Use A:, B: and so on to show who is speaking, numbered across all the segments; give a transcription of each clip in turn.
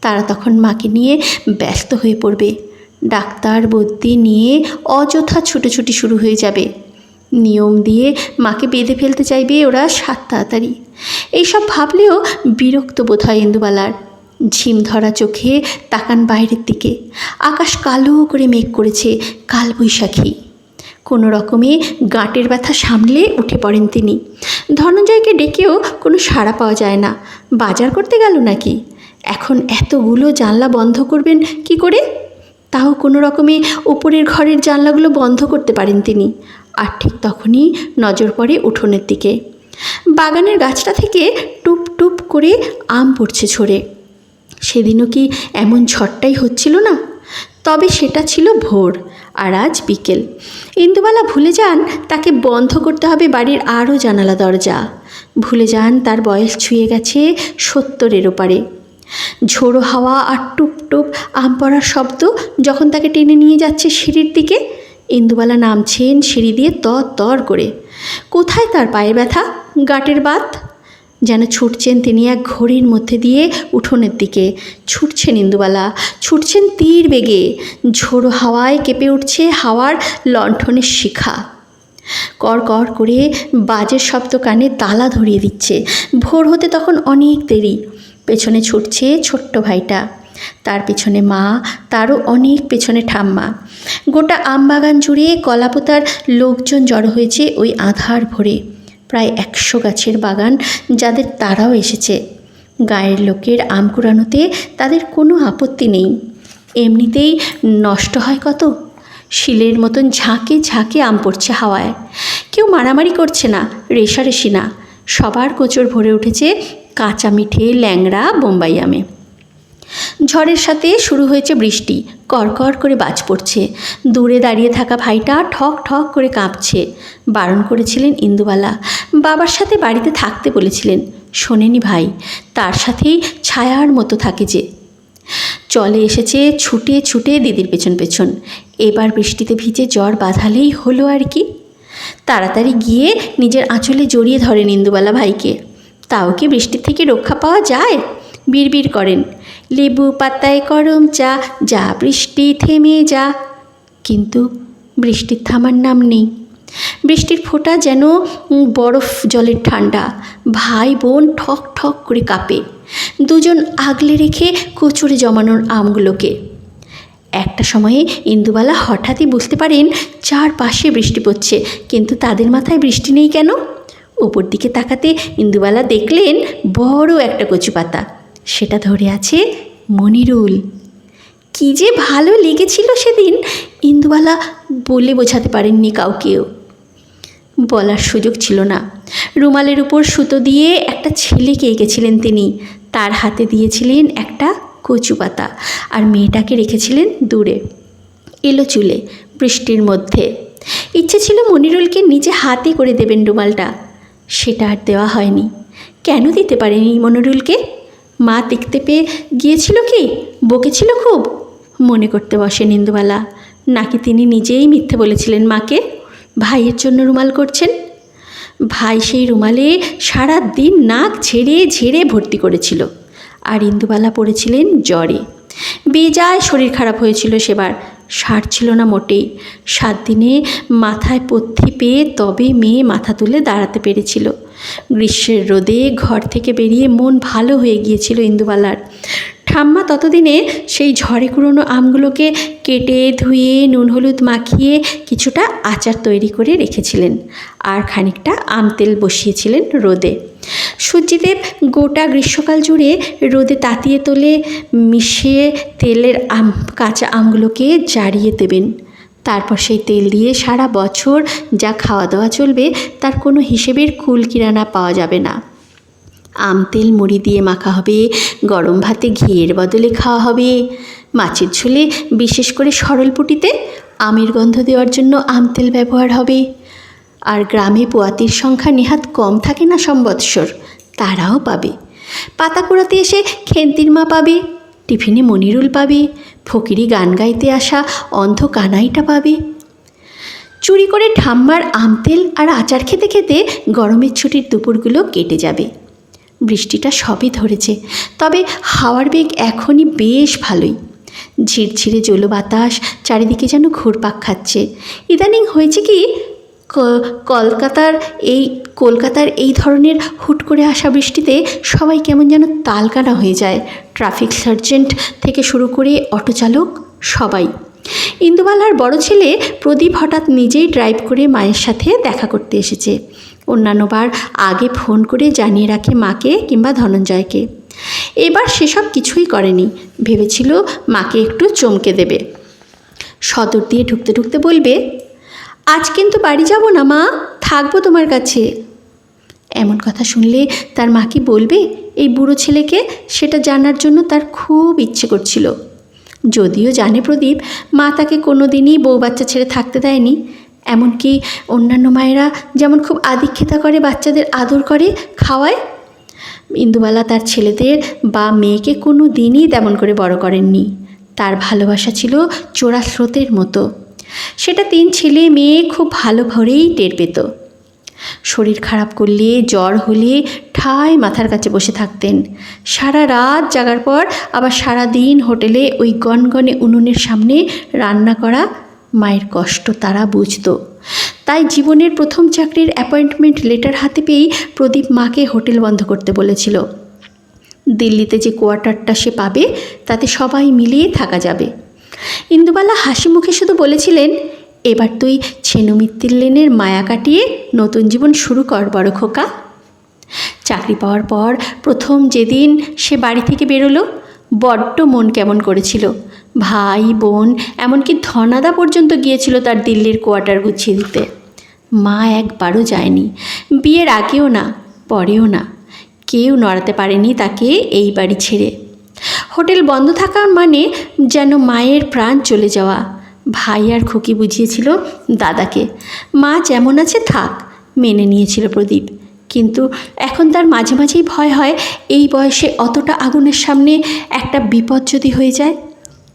A: তারা তখন মাকে নিয়ে ব্যস্ত হয়ে পড়বে। ডাক্তার বদ্যি নিয়ে অযথা ছুটোছুটি শুরু হয়ে যাবে। নিয়ম দিয়ে মাকে বেঁধে ফেলতে চাইবে ওরা সাত তাড়াতাড়ি। এইসব ভাবলেও বিরক্ত বোধ হয় ইন্দুবালার। ঝিম ধরা চোখে তাকান বাইরের দিকে। আকাশ কালো করে মেঘ করেছে কালবৈশাখী কোনো রকমে গাঁটের ব্যথা সামলে উঠে পড়েন তিনি। ধনঞ্জয়কে ডেকেও কোনো সাড়া পাওয়া যায় না। বাজার করতে গেল নাকি? এখন এতগুলো জানলা বন্ধ করবেন কি করে? তাও কোনো রকমে উপরের ঘরের জানলাগুলো বন্ধ করতে পারেন তিনি। আর ঠিক তখনই নজর পড়ে উঠোনের দিকে। বাগানের গাছটা থেকে টুপ টুপ করে আম পড়ছে ঝরে। সেদিনও কি এমন ঝড়টাই হচ্ছিল না? তবে সেটা ছিল ভোর, আর আজ বিকেল। ইন্দুবালা ভুলে যান তাকে বন্ধ করতে হবে বাড়ির আরও জানালা দরজা। ভুলে যান তার বয়স ছুঁয়ে গেছে সত্তরের ওপারে। ঝোড়ো হাওয়া আর টুপ টুপ আম পড়ার শব্দ যখন তাকে টেনে নিয়ে যাচ্ছে সিঁড়ির দিকে, ইন্দুবালা নামছেন সিঁড়ি দিয়ে তর তর করে। কোথায় তার পায়ে ব্যথা? গাটের বাত? যেন ছুটছেন তিনি এক ঘড়ির মধ্যে দিয়ে উঠোনের দিকে। ছুটছেন ইন্দুবালা, ছুটছেন তীর বেগে। ঝোড়ো হাওয়ায় কেঁপে উঠছে হাওয়ার লণ্ঠনের শিখা। কর কর করে বাজের শব্দ কানে তালা ধরিয়ে দিচ্ছে। ভোর হতে তখন অনেক দেরি। পেছনে ছুটছে ছোট্ট ভাইটা। তার পেছনে মা, তারও অনেক পেছনে ঠাম্মা। গোটা আমবাগান জুড়ে কলাপোতার লোকজন জড়ো হয়েছে ওই আধার ভরে। প্রায় একশো গাছের বাগান যাদের তারাও এসেছে। গায়ের লোকের আম কুড়ানোতে তাদের কোনো আপত্তি নেই। এমনিতেই নষ্ট হয় কত? শিলের মতন ঝাঁকে ঝাঁকে আম পড়ছে হাওয়ায়। কেউ মারামারি করছে না, রেশারেশি না। সবার কোচর ভরে উঠেছে কাঁচা মিঠে, ল্যাংড়া, বোম্বাই আমে। ঝড়ের সাথে শুরু হয়েছে বৃষ্টি। করকর করে বাজ পড়ছে। দূরে দাঁড়িয়ে থাকা ভাইটা ঠক ঠক করে কাঁপছে। বারণ করেছিলেন ইন্দুবালা। বাবার সাথে বাড়িতে থাকতে বলেছিলেন। শোনেনি ভাই, তার সাথেই ছায়ার মতো থাকে যে। চলে এসেছে ছুটে ছুটে দিদির পেছন পেছন। এবার বৃষ্টিতে ভিজে জ্বর বাঁধালেই হলো আর কি। তাড়াতাড়ি গিয়ে নিজের আঁচলে জড়িয়ে ধরেন ইন্দুবালা ভাইকে। তাও কি বৃষ্টির থেকে রক্ষা পাওয়া যায়? বিড়বিড় করেন, লেবু পাতায় গরম চা, যা বৃষ্টি থেমে যা। কিন্তু বৃষ্টির থামার নাম নেই। বৃষ্টির ফোঁটা যেন বরফ জলের ঠান্ডা ভাই বোন ঠক ঠক করে কাঁপে। দুজন আগলে রেখে কোচরে জমানোর আমগুলোকে। একটা সময়ে ইন্দুবালা হঠাৎই বুঝতে পারেন, চারপাশে বৃষ্টি পড়ছে, কিন্তু তাদের মাথায় বৃষ্টি নেই কেন? ওপর দিকে তাকাতে ইন্দুবালা দেখলেন বড় একটা কচু পাতা সেটা ধরে আছে মনিরুল। কি যে ভালো লেগেছিল সেদিন ইন্দুবালা বলে বোঝাতে পারেননি কাউকেও। বলার সুযোগ ছিল না। রুমালের উপর সুতো দিয়ে একটা ছেলেকে এঁকেছিলেন তিনি। তার হাতে দিয়েছিলেন একটা কচু পাতা আর মেয়েটাকে রেখেছিলেন দূরে। এলো চুলে, বৃষ্টির মধ্যে। ইচ্ছে ছিল মনিরুলকে নিজে হাতে করে দেবেন রুমালটা। সেটা আর দেওয়া হয়নি। কেন দিতে পারেনি মনিরুলকে মা দেখতে পেয়ে গিয়েছিল কি? বকেছিল খুব? মনে করতে বসেন ইন্দুবালা নাকি তিনি নিজেই মিথ্যে বলেছিলেন মাকে? ভাইয়ের জন্য রুমাল করছেন? ভাই সেই রুমালে সারা দিন নাক ঝেড়ে ঝেড়ে ভর্তি করেছিল। আর ইন্দুবালা পড়েছিলেন জ্বরে। বেজায় শরীর খারাপ হয়েছিল সেবার। সারছিল না মোটেই। সাত দিনে মাথায় পথ্যি পেয়ে তবে মেয়ে মাথা তুলে দাঁড়াতে পেরেছিল। গ্রীষ্মের রোদে ঘর থেকে বেরিয়ে মন ভালো হয়ে গিয়েছিল ইন্দুবালার। ঠাম্মা ততদিনে সেই ঝড়ে কুড়োনো আমগুলোকে কেটে ধুয়ে, নুন হলুদ মাখিয়ে কিছুটা আচার তৈরি করে রেখেছিলেন আর খানিকটা আম তেল বসিয়েছিলেন রোদে। সূর্যদেব গোটা গ্রীষ্মকাল জুড়ে রোদে তাতিয়ে তোলে, মিশিয়ে তেলের আম, কাঁচা আমগুলোকে জারিয়ে দেবেন। তারপর সেই তেল দিয়ে সারা বছর যা খাওয়া দাওয়া চলবে তার কোনো হিসেবের কুল কিরানা পাওয়া যাবে না। আম তেল মুড়ি দিয়ে মাখা হবে, গরম ভাতে ঘিয়ের বদলে খাওয়া হবে। মাছের ঝোলে বিশেষ করে সরলপুটিতে আমের গন্ধ দেওয়ার জন্য আম তেল ব্যবহার হবে। আর গ্রামে পোয়াতির সংখ্যা নেহাত কম থাকে না সম্বৎসর, তারাও পাবে। পাতা কুড়াতে এসে খেন্তির মা পাবে, টিফিনে মনিরুল পাবে, ফকিরি গান গাইতে আসা অন্ধ কানাইটা পাবে। চুরি করে ঠাম্মার আম তেল আর আচার খেতে খেতে গরমের ছুটির দুপুরগুলো কেটে যাবে। বৃষ্টিটা সবই ধরেছে। তবে হাওয়ার বেগ এখনই বেশ ভালোই। ঝিরঝিরে জলো বাতাস চারিদিকে যেন ঘুরপাক খাচ্ছে। ইদানিং হয়েছে কি কলকাতার এই কলকাতার এই ধরনের হুট করে আসা বৃষ্টিতে সবাই কেমন যেন তালকানা হয়ে যায়। ট্রাফিক সার্জেন্ট থেকে শুরু করে অটো চালক সবাই। ইন্দুবালার বড় ছেলে প্রদীপ হঠাৎ নিজেই ড্রাইভ করে মায়ের সাথে দেখা করতে এসেছে। অন্যান্যবার আগে ফোন করে জানিয়ে রাখে মাকে কিংবা ধনঞ্জয়কে। এবার সেসব কিছুই করেনি। ভেবেছিল মাকে একটু চমকে দেবে। সদর দিয়ে ঢুকতে ঢুকতে বলবে, আজ কিন্তু বাড়ি যাব না মা, থাকব তোমার কাছে। এমন কথা শুনলে তার মা কি বলবে? এই বুড়ো ছেলেকে সেটা জানার জন্য তার খুব ইচ্ছে করছিল। যদিও জানে প্রদীপ, মা তাকে কোনো দিনই বউ বাচ্চা ছেড়ে থাকতে দেয়নি। এমনকি অন্যান্য মায়েরা যেমন খুব আদিক্ষেতা করে, বাচ্চাদের আদর করে, খাওয়ায়, ইন্দুবালা তার ছেলেদের বা মেয়েকে কোনো দিনই তেমন করে বড় করেননি। তার ভালোবাসা ছিল চোরা স্রোতের মতো। সেটা তিন ছেলে মেয়ে খুব ভালো ভরেই টের পেত। শরীর খারাপ করলে, জ্বর হলে ঠায় মাথার কাছে বসে থাকতেন। সারা রাত জাগার পর আবার সারা দিন হোটেলে ওই গনগনে উনুনের সামনে রান্না করা মায়ের কষ্ট তারা বুঝতো। তাই জীবনের প্রথম চাকরির অ্যাপয়েন্টমেন্ট লেটার হাতে পেয়েই প্রদীপ মাকে হোটেল বন্ধ করতে বলেছিল। দিল্লিতে যে কোয়ার্টারটা সে পাবে, তাতে সবাই মিলিয়ে থাকা যাবে। ইন্দুবালা হাসি মুখে শুধু বলেছিলেন, এবার তুই ছেনুমিত্তির লেনের মায়া কাটিয়ে নতুন জীবন শুরু কর, বড় খোকা। চাকরি পাওয়ার পর প্রথম যেদিন সে বাড়ি থেকে বেরোলো, বড্ড মন কেমন করেছিল। ভাই, বোন, এমনকি ধনাদা পর্যন্ত গিয়েছিল তার দিল্লির কোয়ার্টার গুছিয়ে দিতে মা একবারও যায়নি। বিয়ের আগেও না, পরেও না। কেউ নড়াতে পারেনি তাকে এই বাড়ি ছেড়ে। হোটেল বন্ধ থাকার মানে যেন মায়ের প্রাণ চলে যাওয়া। ভাই আর খুকি বুঝিয়েছিল দাদাকে। মা যেমন আছে থাক, মেনে নিয়েছিল প্রদীপ। কিন্তু এখন তার মাঝে মাঝেই ভয় হয়, এই বয়সে অতটা আগুনের সামনে একটা বিপদ যদি হয়ে যায়।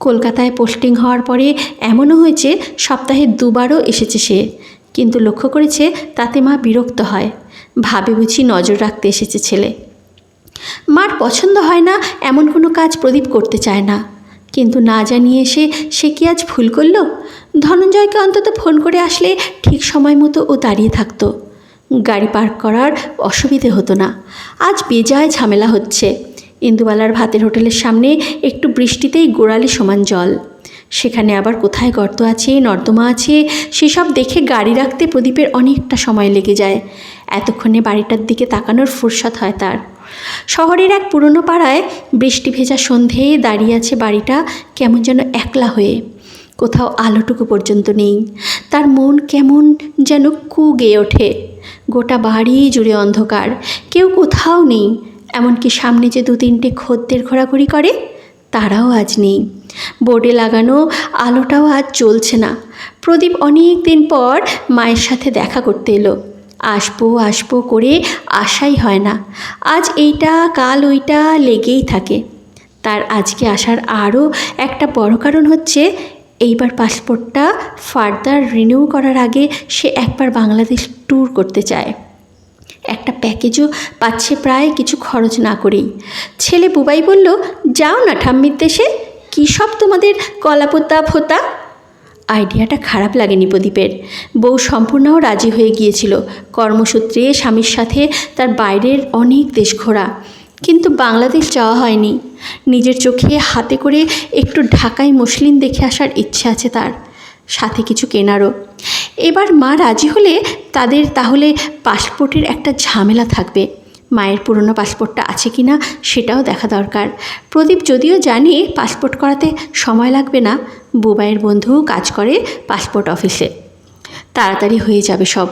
A: কলকাতায় পোস্টিং হওয়ার পরে এমনও হয়েছে, সপ্তাহে দুবারও এসেছে সে। কিন্তু লক্ষ্য করেছে, তাতে মা বিরক্ত হয়। ভাবে বুঝি নজর রাখতে এসেছে ছেলে। মার পছন্দ হয় না, এমন কোনো কাজ প্রদীপ করতে চায় না। কিন্তু না জানিয়ে এসে সে কি আজ ভুল করল? ধনঞ্জয়কে অন্তত ফোন করে আসলে ঠিক সময় মতো ও দাঁড়িয়ে থাকতো। গাড়ি পার্ক করার অসুবিধে হতো না। আজ বেজায় ঝামেলা হচ্ছে। ইন্দুবালার ভাতের হোটেলের সামনে একটু বৃষ্টিতেই গোড়ালি সমান জল। সেখানে আবার কোথায় গর্ত আছে, নর্দমা আছে, সেসব দেখে গাড়ি রাখতে প্রদীপের অনেকটা সময় লেগে যায়। এতক্ষণে বাড়িটার দিকে তাকানোর ফুরসত হয় তার। শহরের এক পুরনো পাড়ায় বৃষ্টি ভেজা সন্ধেয়ে দাঁড়িয়ে আছে বাড়িটা কেমন যেন একলা হয়ে। কোথাও আলোটুকু পর্যন্ত নেই। তার মন কেমন যেন কু গেয়ে ওঠে। গোটা বাড়ি জুড়ে অন্ধকার। কেউ কোথাও নেই। এমনকি সামনে যে দু তিনটে খদ্দের ঘোরাঘুরি করে, তারাও আজ নেই। বোর্ডে লাগানো আলোটাও আজ জ্বলছে না। প্রদীপ অনেক দিন পর মায়ের সাথে দেখা করতে এলো। আসব আসব করে আশাই হয় না। আজ এইটা, কাল ওইটা লেগেই থাকে। তার আজকে আসার আরও একটা বড় কারণ হচ্ছে, এইবার পাসপোর্টটা ফার্দার রিনিউ করার আগে সে একবার বাংলাদেশ ট্যুর করতে চায়। একটা প্যাকেজও পাচ্ছে প্রায় কিছু খরচ না করেই। ছেলে বুবাই বলল, যাও না ঠাম্মির দেশে, কী সব তোমাদের কলাপোতা ফোতা আইডিয়াটা খারাপ লাগেনি প্রদীপের। বউ সম্পূর্ণও রাজি হয়ে গিয়েছিল। কর্মসূত্রে স্বামীর সাথে তার বাইরের অনেক দেশ ঘোরা। কিন্তু বাংলাদেশ যাওয়া হয়নি। নিজের চোখে হাতে করে একটু ঢাকায় মুসলিম দেখে আসার ইচ্ছে আছে তার। সাথে কিছু কেনারও। এবার মা রাজি হলে তাদের তাহলে পাসপোর্টের একটা ঝামেলা থাকবে। মায়ের পুরনো পাসপোর্টটা আছে কি না সেটাও দেখা দরকার। প্রদীপ যদিও জানে পাসপোর্ট করাতে সময় লাগবে না, বুবাইয়ের বন্ধু কাজ করে পাসপোর্ট অফিসে। তাড়াতাড়ি হয়ে যাবে সব।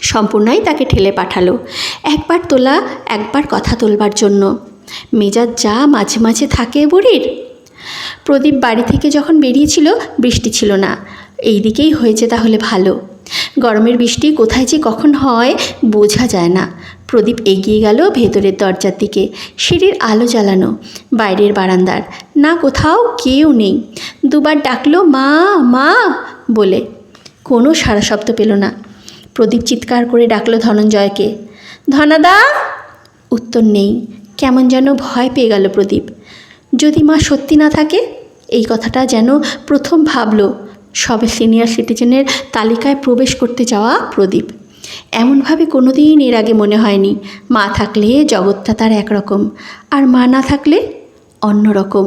A: সম্পূর্ণই তাকে ঠেলে পাঠালো। একবার তোলা, একবার কথা তোলবার জন্য। মেজাজ যা মাঝে মাঝে থাকে বুড়ির। প্রদীপ বাড়ি থেকে যখন বেরিয়েছিল, বৃষ্টি ছিল না। এই দিকেই হয়েছে তাহলে ভালো। গরমের বৃষ্টি কোথায় যে কখন হয় বোঝা যায় না। প্রদীপ এগিয়ে গেল ভেতরের দরজার দিকে। সিঁড়ির আলো জ্বালানো, বাইরের বারান্দার। না কোথাও কেউ নেই। দুবার ডাকলো, মা মা! বলে। কোনো সারা শব্দ পেল না। প্রদীপ চিৎকার করে ডাকলো ধনঞ্জয়কে। ধনাদা! উত্তর নেই। কেমন যেন ভয় পেয়ে গেল প্রদীপ। যদি মা সত্যি না থাকে? এই কথাটা যেন প্রথম ভাবল। সবে সিনিয়র সিটিজেনের তালিকায় প্রবেশ করতে যাওয়া প্রদীপ। এমনভাবে কোনো দিন এর আগে মনে হয়নি, মা থাকলে জগৎটা তার একরকম আর মা না থাকলে অন্যরকম।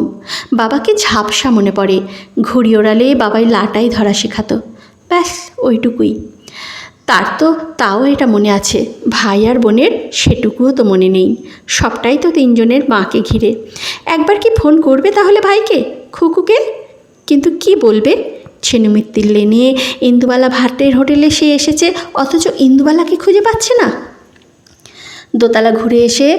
A: বাবাকে ঝাপসা মনে পড়ে, ঘুড়ি ওড়ালে বাবাই লাটাই ধরা শেখাতো, ব্যাস ওইটুকুই। তার তো তাও এটা মনে আছে, ভাই আর বোনের সেটুকুও তো মনে নেই, সবটাই তো তিনজনের মাকে ঘিরে। একবার কি ফোন করবে তাহলে ভাইকে, খুকুকে? কিন্তু কি বলবে? ছেনুমিত্তির লেনে। ইন্দুবালা ভাটের হোটেলে সে এসেছে, অথচ ইন্দুবালাকে খুঁজে পাচ্ছে না। দোতলা ঘুরে এসে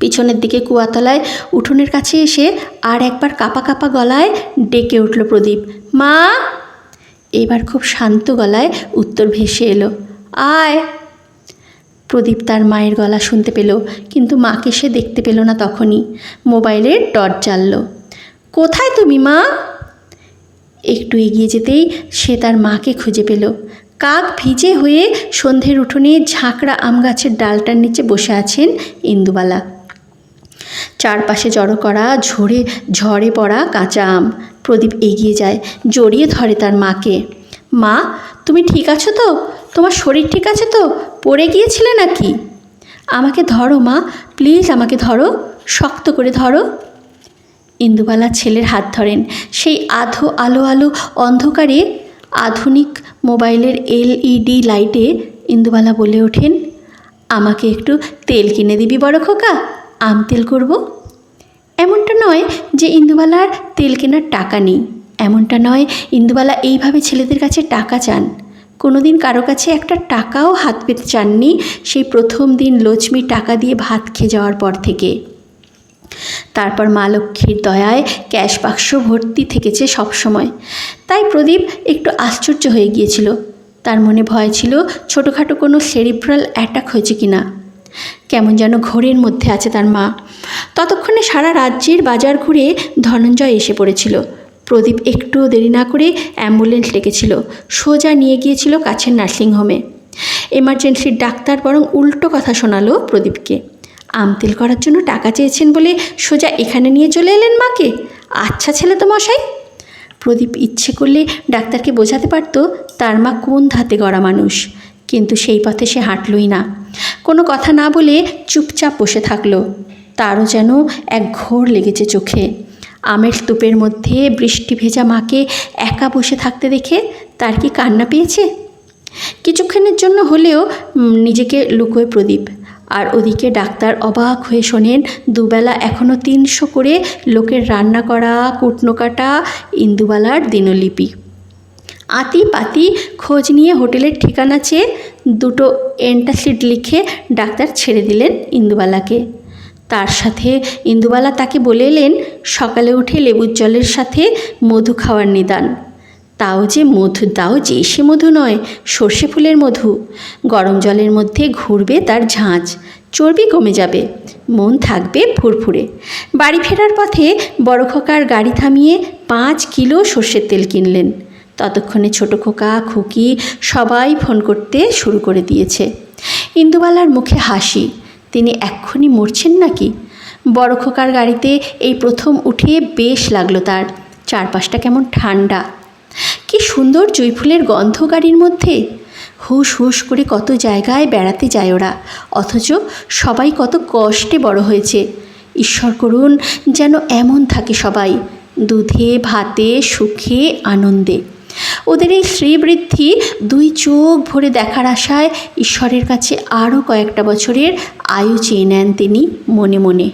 A: পিছনের দিকে কুয়াতলায় উঠোনের কাছে এসে আর একবার কাপা কাপা গলায় ডেকে উঠল প্রদীপ। মা! এবার খুব শান্ত গলায় উত্তর ভেসে এলো, আয়! প্রদীপ তার মায়ের গলা শুনতে পেল, কিন্তু মাকে সে দেখতে পেল না তখনই। মোবাইলের টর্চ জ্বালল, কোথায় তুমি মা? একটু এগিয়ে যেতেই সে তার মাকে খুঁজে পেল। কাক ভিজে হয়ে সন্ধ্যের উঠোনে ঝাঁকড়া আম গাছের ডালটার নিচে বসে আছেন ইন্দুবালা। চারপাশে জড়ো করা ঝরে ঝড়ে পড়া কাঁচা আম। প্রদীপ এগিয়ে যায়, জড়িয়ে ধরে তার মাকে। মা, তুমি ঠিক আছো তো? তোমার শরীর ঠিক আছে তো? পড়ে গিয়েছিলে নাকি? আমাকে ধরো মা, প্লিজ আমাকে ধরো। শক্ত করে ধরো। ইন্দুবালা ছেলের হাত ধরেন। সেই আধো আলো আলো অন্ধকারে আধুনিক মোবাইলের এলইডি লাইটে ইন্দুবালা বলে ওঠেন, আমাকে একটু তেল কিনে দিবি বড় খোকা, আম তেল করব? এমনটা নয় যে ইন্দুবালার তেল কেনার টাকা নেই। এমনটা নয় ইন্দুবালা এইভাবে ছেলেদের কাছে টাকা চান। কোনোদিন কারও কাছে একটা টাকাও হাত পেতে চাননি সেই প্রথম দিন লক্ষ্মী টাকা দিয়ে ভাত খেয়ে যাওয়ার পর থেকে। তারপর মা লক্ষ্মীর দয়ায় ক্যাশ বাক্স ভর্তি থেকেছে সবসময়। তাই প্রদীপ একটু আশ্চর্য হয়ে গিয়েছিল। তার মনে ভয় ছিল, ছোটোখাটো কোনো সেরিব্রাল অ্যাটাক হয়েছে কি না কেমন যেন ঘোরের মধ্যে আছে তার মা। ততক্ষণে সারা রাজ্যের বাজার ঘুরে ধনঞ্জয় এসে পড়েছিল। প্রদীপ একটুও দেরি না করে অ্যাম্বুলেন্স ডেকেছিল। সোজা নিয়ে গিয়েছিল কাছের নার্সিংহোমে। এমার্জেন্সির ডাক্তার বরং উল্টো কথা শোনালো প্রদীপকে। আমতেল করার জন্য টাকা চেয়েছেন বলে সোজা এখানে নিয়ে চলে এলেন মাকে। আচ্ছা ছেলে তো মশাই। প্রদীপ ইচ্ছে করলে ডাক্তারকে বোঝাতে পারত তার মা কোন ধাতে গড়া মানুষ, কিন্তু সেই পথে সে হাঁটলই না। কোনো কথা না বলে চুপচাপ বসে থাকল। তারও যেন এক ঘোর লেগেছে চোখে। আমের স্তূপের মধ্যে বৃষ্টি ভেজা মাকে একা বসে থাকতে দেখে তার কি কান্না পেয়েছে? কিছুক্ষণের জন্য হলেও নিজেকে লুকোয় প্রদীপ। আর ওদিকে ডাক্তার অবাক হয়ে শোনেন, দুবেলা এখনও তিনশো করে লোকের রান্না করা কুটনো কাটা ইন্দুবালার দিনলিপি। আতি পাতি খোঁজ নিয়ে হোটেলের ঠিকানা চেয়ে দুটো এন্টাসিড লিখে ডাক্তার ছেড়ে দিলেন ইন্দুবালাকে। তার সাথে ইন্দুবালা তাকে বলে এলেন, সকালে উঠে লেবুর জলের সাথে মধু খাওয়ার নিদান। তাও যে মধু, তাও যে সে মধু নয়, সর্ষে ফুলের মধু। গরম জলের মধ্যে ঘুরবে তার ঝাঁঝ চর্বি কমে যাবে, মন থাকবে ফুরফুরে। বাড়ি ফেরার পথে বড় খোকার গাড়ি থামিয়ে পাঁচ কিলো সর্ষের তেল কিনলেন। ততক্ষণে ছোট খোকা, খুকি সবাই ফোন করতে শুরু করে দিয়েছে। ইন্দুবালার মুখে হাসি, তিনি এক্ষুনি মরছেন নাকি? বড় খোকার গাড়িতে এই প্রথম উঠে বেশ লাগল তার। চারপাশটা কেমন ঠান্ডা। সুন্দর জুঁইফুলের গন্ধ গাড়ির মধ্যে। হুশ হুশ করে কত জায়গায় বেড়াতে যায় ওরা। অথচ সবাই কত কষ্টে বড় হয়েছে। ঈশ্বর করুন যেন এমন থাকে সবাই। দুধে, ভাতে, সুখে, আনন্দে। ওদের এই শ্রীবৃদ্ধি দুই চোখ ভরে দেখার আশায় ঈশ্বরের কাছে আরও কয়েকটা বছরের আয়ু চেয়ে নেন তিনি মনে মনে।